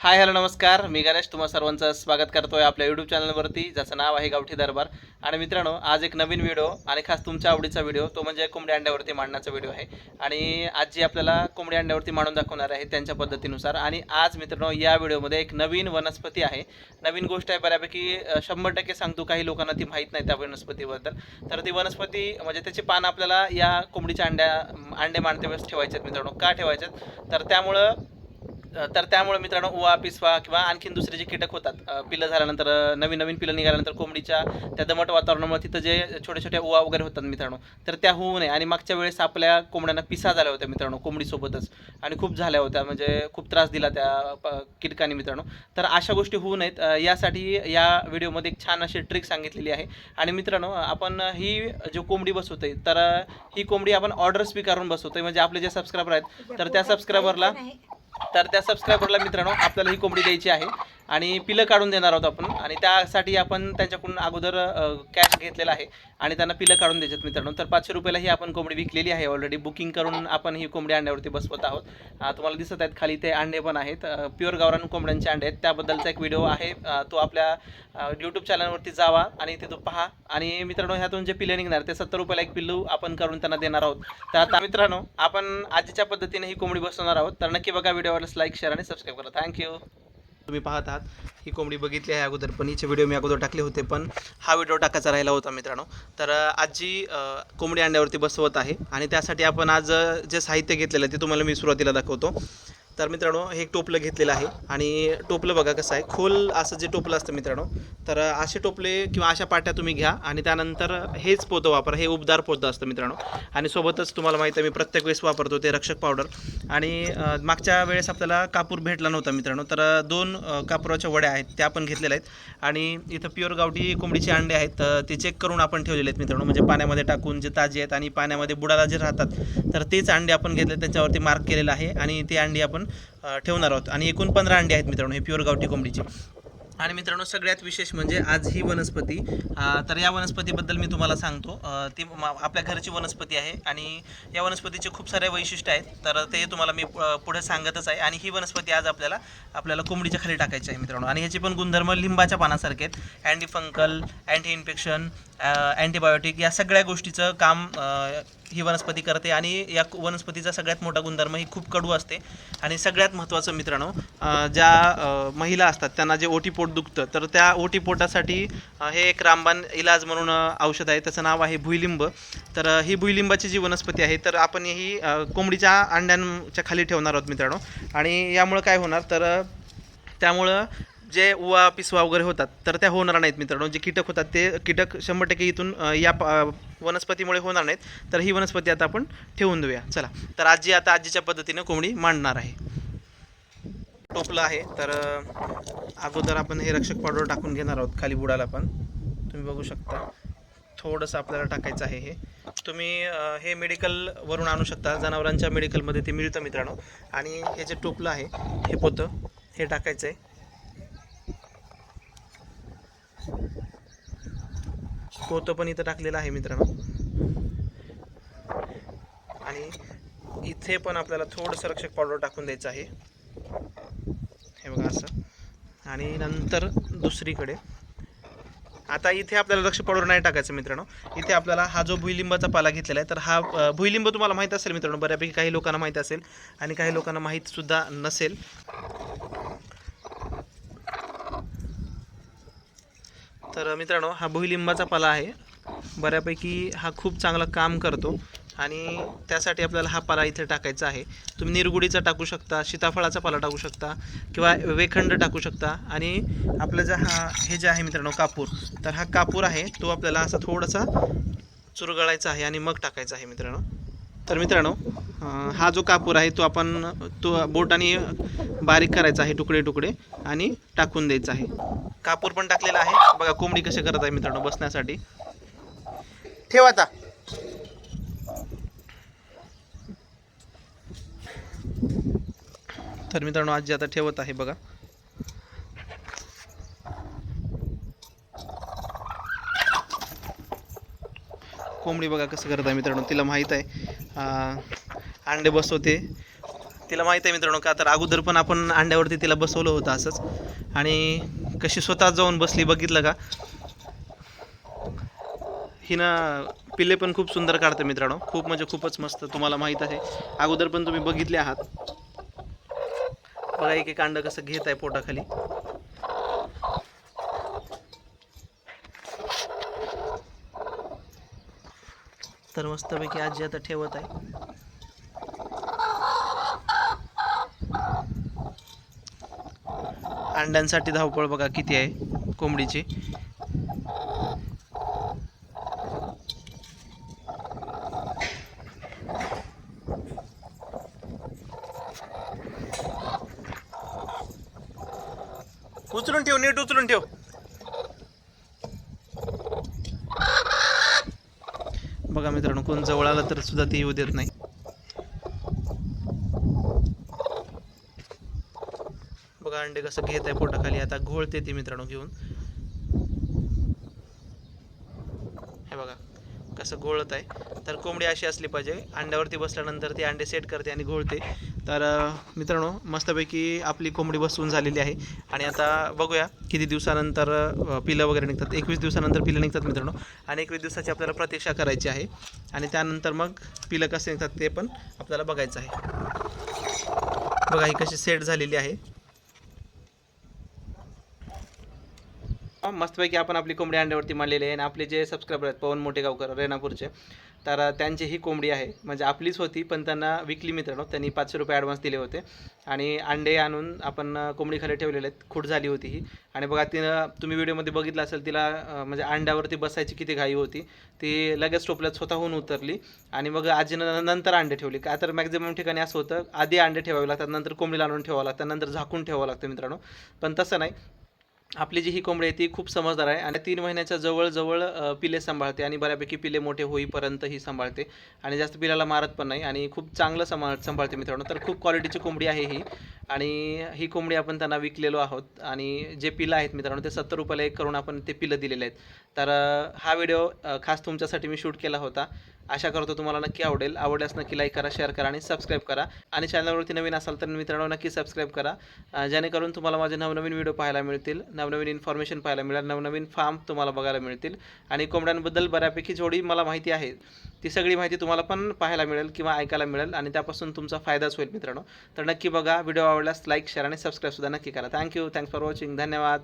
Hi hello नमस्कार. मी गणेश तुम्हा सर्वांचं स्वागत करतो आहे आपल्या यूट्यूब चॅनलवरती ज्याचं नाव आहे गावठी दरबार. आणि मित्रांनो आज एक नवीन व्हिडिओ आणि खास तुमच्या आवडीचा व्हिडिओ तो म्हणजे कोंबड्या अंड्यावरती मांडण्याचा व्हिडिओ आहे. आणि आज जी आपल्याला कोंबडी अंड्यावरती मांडून दाखवणार आहे त्यांच्या पद्धतीनुसार. आणि आज मित्रांनो या व्हिडिओमध्ये एक नवीन वनस्पती आहे. नवीन गोष्ट आहे बऱ्यापैकी शंभर टक्के सांगतो काही लोकांना ती माहीत नाही त्या वनस्पतीबद्दल. तर ती वनस्पती म्हणजे त्याची पानं आपल्याला या कोंबडीच्या अंड्या अंडे मांडते वेळेस ठेवायचे आहेत मित्रांनो. का ठेवायचे आहेत तर त्यामुळं तर त्यामुळे मित्रांनो उवा पिसवा किंवा आणखीन दुसरे जे कीटक होतात पिलं झाल्यानंतर नवीन नवीन पिलं निघाल्यानंतर कोंबडीच्या त्या दमट वातावरणामुळे तिथं जे छोट्या छोट्या उवा वगैरे होतात मित्रांनो तर त्या होऊ नये. आणि मागच्या वेळेस आपल्या कोंबड्यांना पिसा झाल्या होत्या मित्रांनो कोंबडीसोबतच. आणि खूप झाल्या होत्या म्हणजे खूप त्रास दिला त्या कीटकांनी मित्रांनो. तर अशा गोष्टी होऊ नयेत. यासाठी या व्हिडिओमध्ये एक छान अशी ट्रिक सांगितलेली आहे. आणि मित्रांनो आपण ही जो कोंबडी बसवते तर ही कोंबडी आपण ऑर्डर स्वीकारून बसवतोय. म्हणजे आपले जे सबस्क्रायबर आहेत तर त्या सबस्क्रायबरला तर त्या सबस्क्रायबरला मित्रांनो आपल्याला ही कोंबडी द्यायची आहे. आणि पिलं काढून देणार आहोत आपण. आणि त्यासाठी आपण त्यांच्याकडून अगोदर कॅश घेतलेला आहे. आणि त्यांना पिलं काढून द्यायच्यात मित्रांनो. तर पाचशे रुपयाला ही आपण कोंबडी विकलेली आहे ऑलरेडी बुकिंग करून आपण ही कोंबडी अंड्यावरती बसवत आहोत. तुम्हाला दिसत आहेत खाली ते अंडे पण आहेत. प्युअर गावरान कोंबड्यांचे अंडे आहेत. त्याबद्दलचा एक व्हिडिओ आहे. तो आपल्या यूट्यूब चॅनलवरती जावा आणि तिथं पहा. आणि मित्रांनो ह्यातून जे पिल्ले निघणार ते सत्तर रुपयाला एक पिल्लू आपण करून त्यांना देणार आहोत. तर आता मित्रांनो आपण आजीच्या पद्धतीने ही कोंबडी बसवणार आहोत. तर नक्की बघा व्हिडिओवर लाईक शेअर आणि सबस्क्राईब करा. थँक्यू तुम्ही पाहत आहात. ही कोंबडी बघितली आहे अगोदर पण हिचे व्हिडिओ मी अगोदर टाकले होते पण हा व्हिडिओ टाकायचा राहिला होता मित्रांनो. तर आजी कोंबडी अंड्यावरती बसवत आहे आणि त्यासाठी आपण आज जे साहित्य घेतलेलं आहे ते तुम्हाला मी सुरुवातीला दाखवतो. तर मित्रांनो हे एक टोपलं घेतलेलं आहे. आणि टोपलं बघा कसं आहे. खोल असं जे टोपलं असतं मित्रांनो तर असे टोपले किंवा अशा पाट्या तुम्ही घ्या. आणि त्यानंतर हेच पोतं वापरा. हे उबदार पोतं असतं मित्रांनो. आणि सोबतच तुम्हाला माहिती आहे मी प्रत्येक वेळेस वापरतो ते रक्षक पावडर आणि मागच्या वेळेस आपल्याला कापूर भेटला नव्हता मित्रांनो तर दोन कापुराच्या वड्या आहेत त्या पण घेतलेल्या आहेत. आणि इथं प्युअर गावठी कोंबडीचे अंडे आहेत तर ते चेक करून आपण ठेवलेले आहेत मित्रांनो. म्हणजे पाण्यामध्ये टाकून जे ताजे आहेत आणि पाण्यामध्ये बुडाला जे राहतात तर तेच अंडे आपण घेतले त्याच्यावरती मार्क केलेलं आहे. आणि ते अंडी आपण ठेवणार आहोत. आणि एकूण पंधरा अंडे आहेत मित्रांनो हे प्युअर गावठी कोंबडीचे. आणि मित्रांनो सगळ्यात विशेष म्हणजे आज ही वनस्पती तर या वनस्पतीबद्दल मी तुम्हाला सांगतो. ती आपल्या घरची वनस्पती आहे आणि या वनस्पतीचे खूप सारे वैशिष्ट्य आहेत. तर ते तुम्हाला मी पुढे सांगतच आहे. आणि ही वनस्पती आज आपल्याला आपल्याला कोंबडीच्या खाली टाकायची आहे मित्रांनो. आणि ह्याचे पण गुणधर्म लिंबाच्या पानासारखे आहेत. Anti fungal anti infection antibiotic या सगळ्या गोष्टीचं काम ही वनस्पती करते आणि या वनस्पतीचा सगळ्यात मोठा गुणधर्म ही खूप कडू असते. आणि सगळ्यात महत्त्वाचं मित्रांनो ज्या महिला असतात त्यांना जे ओटीपोट दुखतं तर त्या ओटीपोटासाठी हे एक रामबाण इलाज म्हणून औषध आहे. त्याचं नाव आहे भुईलिंब. तर ही भुईलिंबाची जी वनस्पती आहे तर आपण ही कोंबडीच्या अंड्यांच्या खाली ठेवणार आहोत मित्रांनो. आणि यामुळं काय होणार तर त्यामुळं जे उवा पिसवा वगैरे होतात तर त्या होणार नाहीत मित्रांनो. जे कीटक होतात ते कीटक शंभर टक्के इथून या प- वनस्पतीमुळे होणार नाहीत. तर ही वनस्पती आता आपण ठेवून देऊया. चला. तर आजी आता आजीच्या पद्धतीनं कोंबडी मांडणार आहे. टोपलं आहे. तर अगोदर आपण हे रक्षक पावडर टाकून घेणार आहोत खाली बुडाला पण. तुम्ही बघू शकता. थोडंसं आपल्याला टाकायचं आहे हे. तुम्ही हे मेडिकलवरून आणू शकता. जनावरांच्या मेडिकलमध्ये ते मिळतं मित्रांनो. आणि हे जे टोपलं आहे हे पोतं. हे टाकायचं आहे कोतं पण इथं टाकलेलं आहे मित्रांनो. आणि इथे पण आपल्याला थोडंसं रक्षक पावडर टाकून द्यायचं आहे. हे बघा असं. आणि नंतर दुसरीकडे. आता इथे आपल्याला रक्षक पावडर नाही टाकायचं मित्रांनो. इथे आपल्याला हा जो भुईलिंबाचा पाला घेतलेला आहे तर हा भुईलिंब तुम्हाला माहीत असेल मित्रांनो बऱ्यापैकी काही लोकांना माहीत असेल. आणि काही लोकांना माहीतसुद्धा नसेल. तर मित्रांनो हा भुईलिंबाचा पाला आहे. बऱ्यापैकी हा खूप चांगला काम करतो आणि त्यासाठी आपल्याला हा पाला इथे टाकायचा आहे. तुम्ही निरगुडीचा टाकू शकता सीताफळाचा पाला टाकू शकता किंवा वेखंड टाकू शकता. आणि आपलं जे हा हे जे आहे मित्रांनो कापूर तर हा कापूर आहे तो आपल्याला असा थोडासा चुरगळायचा आहे आणि मग टाकायचा आहे मित्रांनो. तर मित्रांनो हा जो कापूर आहे तो आपण तो बोटाने बारीक करायचा आहे तुकडे तुकडे आणि टाकून द्यायचा आहे. कापूर पण टाकलेला आहे. बघा कोंबडी कशी करत आहे मित्रांनो बसण्यासाठी. ठेव आता. तर मित्रांनो आजी आता ठेवत आहे बघा. कोंबडी बघा कसं करत आहे मित्रांनो तिला माहीत आहे. अंडे बसवते. तिला माहीत आहे मित्रांनो का तर अगोदर पण आपण अंड्यावरती तिला बसवलं होतं असंच. आणि कशी स्वतः जाऊन बसली बघितलं का? हिनं पिल्ले पण खूप सुंदर काढते मित्रांनो. खूप म्हणजे खूपच मस्त तुम्हाला माहीत आहे. अगोदर पण तुम्ही बघितले आहात. बघा एक एक अंड कसं घेत आहे पोटाखाली. तर मस्तपैकी आजी आता ठेवत आहे. अंड्यांसाठी धावपळ बघा किती आहे कोंबडीची. उचलून ठेव नीट उचलून ठेव. बघा मित्रांनो कोण जवळ आलं तर सुद्धा ती येऊ देत नाही. बघा अंडे कसं घेत आहे पोटाखाली. आता घोळते ती मित्रांनो घेऊन हे बघा असं घोळत आहे. तर कोंबडी अशी असली पाहिजे. अंड्यावरती बसल्यानंतर ती अंडे सेट करते आणि घोळते. तर मित्रांनो मस्तपैकी आपली कोंबडी बसवून झालेली आहे. आणि आता बघूया किती दिवसानंतर पिलं वगैरे निघतात. एकवीस दिवसानंतर पिलं निघतात मित्रांनो. आणि एकवीस दिवसाची आपल्याला प्रतीक्षा करायची आहे. आणि त्यानंतर मग पिलं कसे निघतात ते पण आपल्याला बघायचं आहे. बघा ही कशी सेट झालेली आहे. मस्तपैकी आपण आपली कोंबडी अंड्यावरती मांडलेली आहे आणि आपले जे सबस्क्रायबर आहेत पवन मोठेगावकर रेणापूरचे तर त्यांची ही कोंबडी आहे. म्हणजे आपलीच होती पण त्यांना विकली मित्रांनो त्यांनी पाचशे रुपये ॲडव्हान्स दिले होते. आणि अंडे आणून आपण कोंबडी खाली ठेवलेले आहेत. खूट झाली होती ही. आणि बघा तिनं तुम्ही व्हिडिओमध्ये बघितलं असेल तिला म्हणजे अंड्यावरती बसायची किती घाई होती. ती लगेच टोपल्यात स्वतःहून उतरली. आणि मग आजीनं नंतर अंडे ठेवली. का तर मॅक्झिमम ठिकाणी असं होतं आधी अंडे ठेवावे लागतात नंतर कोंबडीला आणून ठेवावं लागतं नंतर झाकून ठेवावं लागतं मित्रांनो. पण तसं नाही. आपली जी ही कोंबडी आहे ती खूप समजदार आहे आणि तीन महिन्याच्या जवळजवळ पिले सांभाळते आणि बऱ्यापैकी पिले मोठे होईपर्यंत ही सांभाळते आणि जास्त पिलाला मारत पण नाही आणि खूप चांगलं सांभाळ सांभाळते मित्रांनो. तर खूप क्वालिटीची कोंबडी आहे ही. आणि ही कोंबडी आपण त्यांना विकलेलो आहोत. आणि जे पिलं आहेत मित्रांनो ते सत्तर रुपयाला एक करून आपण ते पिलं दिलेले आहेत. तर हा व्हिडिओ खास तुमच्यासाठी मी शूट केला होता. आशा करतो तुम्हाला नक्की आवडेल. आवडल्यास नक्की लाईक करा शेअर करा आणि सबस्क्राईब करा. आणि चॅनलवरती नवीन असाल तर मित्रांनो नक्की सबस्क्राईब करा. जेणेकरून तुम्हाला माझे नवनवीन व्हिडिओ पाहायला मिळतील नवनवीन इन्फॉर्मेशन पाहायला मिळेल नवनवीन फार्म तुम्हाला बघायला मिळतील. आणि कोंबड्यांबद्दल बऱ्यापैकी जेवढी मला माहिती आहे ती सगळी माहिती तुम्हाला पण पाहायला मिळेल किंवा ऐकायला मिळेल आणि त्यापासून तुमचा फायदाच होईल मित्रांनो. तर नक्की बघा व्हिडिओ आवडल्यास लाईक शेअर आणि सबस्क्राईबसुद्धा नक्की करा. थँक्यू थँक्स फॉर वॉचिंग धन्यवाद.